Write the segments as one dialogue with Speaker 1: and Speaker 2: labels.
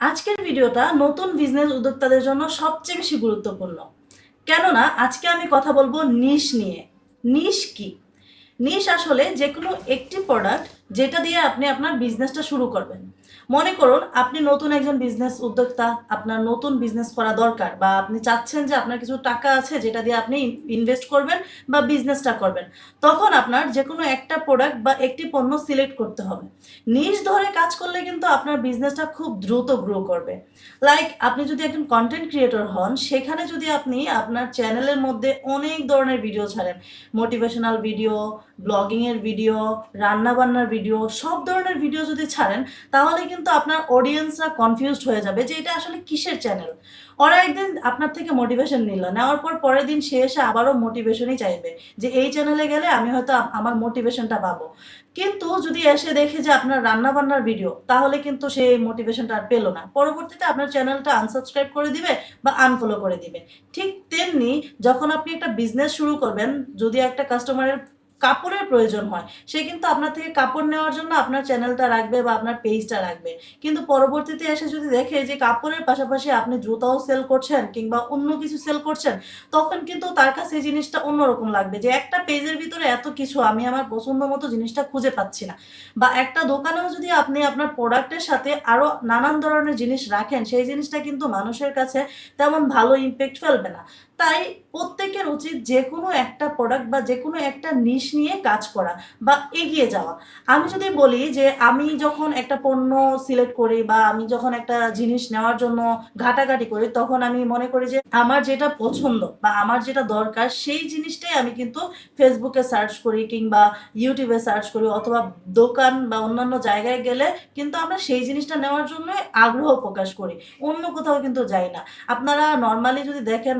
Speaker 1: আজকের ভিডিওটা নতুন বিজনেস উদ্যোক্তাদের জন্য সবচেয়ে বেশি গুরুত্বপূর্ণ। কেননা, আজকে আমি কথা বলব নিশ নিয়ে। নিশ কি? নিশ আসলে যে কোনো একটি প্রোডাক্ট যেটা দিয়ে আপনি আপনার বিজনেসটা শুরু করবেন। মনে করুন, আপনি নতুন একজন বিজনেস উদ্যোক্তা, আপনার নতুন বিজনেস করা দরকার বা আপনি চাচ্ছেন যে আপনার কিছু টাকা আছে যেটা দিয়ে আপনি ইনভেস্ট করবেন বা বিজনেসটা করবেন, তখন আপনার যে কোনো একটা প্রোডাক্ট বা একটি পণ্য সিলেক্ট করতে হবে। নিজ ধরে কাজ করলে কিন্তু আপনার বিজনেসটা খুব দ্রুত গ্রো করবে। লাইক আপনি যদি একজন কন্টেন্ট ক্রিয়েটর হন, সেখানে যদি আপনি আপনার চ্যানেলের মধ্যে অনেক ধরনের ভিডিও ছাড়েন মোটিভেশনাল ভিডিও ব্লগিংয়ের ভিডিও রান্নাবান্নার ভিডিও সব ধরনের ভিডিও যদি ছাড়েন, তাহলে কিন্তু আপনার অডিয়েন্সরা কনফিউজড হয়ে যাবে যে এটা আসলে কিসের চ্যানেল ওরা একদিন আপনার থেকে মোটিভেশন নিল। নেওয়ার পর পরের দিন সে এসে আবারও মোটিভেশনই চাইবে যে এই চ্যানেলে গেলে আমি হয়তো আমার মোটিভেশনটা পাবো। কিন্তু যদি এসে দেখে যে আপনার রান্না বান্নার ভিডিও তাহলে কিন্তু সে মোটিভেশনটা আর পেল না। পরবর্তীতে আপনার চ্যানেলটা আনসাবস্ক্রাইব করে দিবে বা আনফলো করে দিবে। ঠিক তেমনি যখন আপনি একটা বিজনেস শুরু করবেন, যদি একটা কাস্টমারের কাপড়ের প্রয়োজন হয়। সে কিন্তু আপনার থেকে কাপড় নেওয়ার জন্য আপনার চ্যানেলটা রাখবে বা আপনার পেজটা রাখবে। কিন্তু পরবর্তীতে এসে যদি দেখে যে কাপড়ের পাশাপাশি আপনি জুতাও সেল করছেন কিংবা অন্য কিছু সেল করছেন, তখন কিন্তু তার কাছে এই জিনিসটা অন্যরকম লাগবে যে একটা পেজের ভিতরে এত কিছু আমি আমার পছন্দ মতো জিনিসটা খুঁজে পাচ্ছি না। বা একটা দোকানেও যদি আপনি আপনার প্রোডাক্টের সাথে আরও নানান ধরনের জিনিস রাখেন, সেই জিনিসটা কিন্তু মানুষের কাছে তেমন ভালো ইম্প্যাক্ট ফেলবে না। তাই প্রত্যেকের উচিত যে কোনো একটা প্রোডাক্ট বা যে কোনো একটা নিশ নিয়ে কাজ করা বা এগিয়ে যাওয়া। আমি যদি বলি যে আমি যখন একটা পণ্য সিলেক্ট করি বা আমি যখন একটা জিনিস নেওয়ার জন্য ঘাটাঘাটি করি, তখন আমি মনে করি যে আমার যেটা পছন্দ বা আমার যেটা দরকার সেই জিনিসটাই আমি কিন্তু ফেসবুকে সার্চ করি কিংবা ইউটিউবে সার্চ করি অথবা দোকান বা অন্যান্য জায়গায় গেলে কিন্তু আমরা সেই জিনিসটা নেওয়ার জন্য আগ্রহ প্রকাশ করি। অন্য কোথাও কিন্তু যাই না। আপনারা নর্মালি যদি দেখেন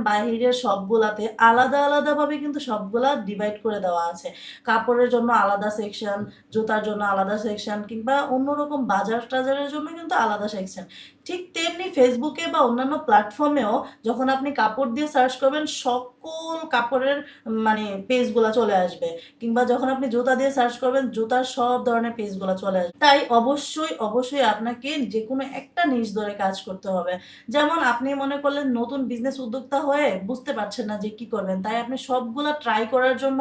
Speaker 1: বাহিরের সবগুলাতে আলাদা আলাদাভাবে কিন্তু সবগুলা ডিভাইড করে দেওয়া আছে। কাপড়ের জন্য আলাদা সেকশন জুতার জন্য আলাদা সেকশন কিংবা অন্যরকম বাজার টাজারের জন্য কিন্তু আলাদা সেকশন ঠিক তেমনি ফেসবুকে বা অন্যান্য প্ল্যাটফর্মেও যখন আপনি কাপড় দিয়ে সার্চ করবেন, সকল কাপড়ের মানে পেজগুলো চলে আসবে। কিংবা যখন আপনি জুতা দিয়ে সার্চ করবেন, জুতার সব ধরনের পেজগুলো চলে আসবে। তাই অবশ্যই অবশ্যই আপনাকে যে কোনো একটা নিজ ধরে কাজ করতে হবে। যেমন আপনি মনে করলেন নতুন বিজনেস উদ্যোক্তা হয়ে বুঝতে পারছেন না যে কি করবেন, তাই আপনি সবগুলা ট্রাই করার জন্য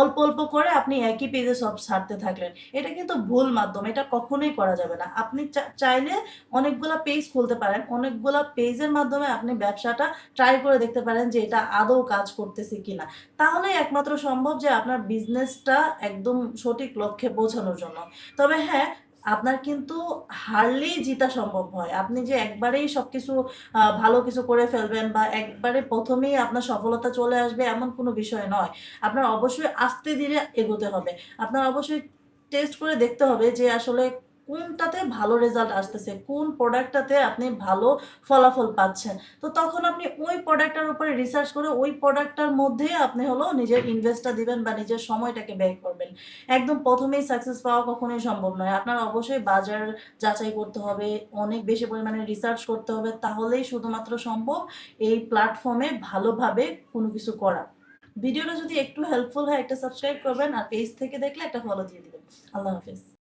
Speaker 1: অল্প অল্প করে আপনি একই পেজে সব ছাড়তে থাকলেন। এটা কিন্তু ভুল মাধ্যম, এটা কখনোই করা যাবে না। আপনি চাইলে অনেকগুলা পেজ খুলতে পারেন। অনেকগুলা পেজের মাধ্যমে আপনি ব্যবসাটা ট্রাই করে দেখতে পারেন যে এটা আদৌ কাজ করতেছে কিনা। তাহলেই একমাত্র সম্ভব যে আপনার বিজনেসটা একদম সঠিক লক্ষ্যে পৌঁছানোর জন্য। তবে হ্যাঁ আপনার কিন্তু হারলেই জিতা সম্ভব হয়। আপনি যে একবারেই সবকিছু আহ, ভালো কিছু করে ফেলবেন বা একবারে প্রথমেই আপনার সফলতা চলে আসবে এমন কোনো বিষয় নয়। আপনার অবশ্যই আস্তে ধীরে এগোতে হবে। আপনার অবশ্যই টেস্ট করে দেখতে হবে যে আসলে কোনটাতে ভালো রেজাল্ট আসতেছে? কোন প্রোডাক্টটাতে আপনি ভালো ফলাফল পাচ্ছেন? তো তখন আপনি ওই প্রোডাক্টটার উপরে রিসার্চ করে ওই প্রোডাক্টটার মধ্যে আপনি হলো নিজের ইনভেস্টটা দিবেন বা নিজের সময়টাকে ব্যয় করবেন। একদম প্রথমেই সাকসেস পাওয়া কখনোই সম্ভব নয়। আপনার অবশ্যই বাজার যাচাই করতে হবে, অনেক বেশি পরিমাণে রিসার্চ করতে হবে, তাহলেই শুধুমাত্র সম্ভব এই প্ল্যাটফর্মে ভালোভাবে কোনো কিছু করা। ভিডিওটা যদি একটু হেল্পফুল হয়, একটা সাবস্ক্রাইব করবেন আর পেজ থেকে দেখলে একটা ফলো দিয়ে দিবেন। আল্লাহ হাফিজ।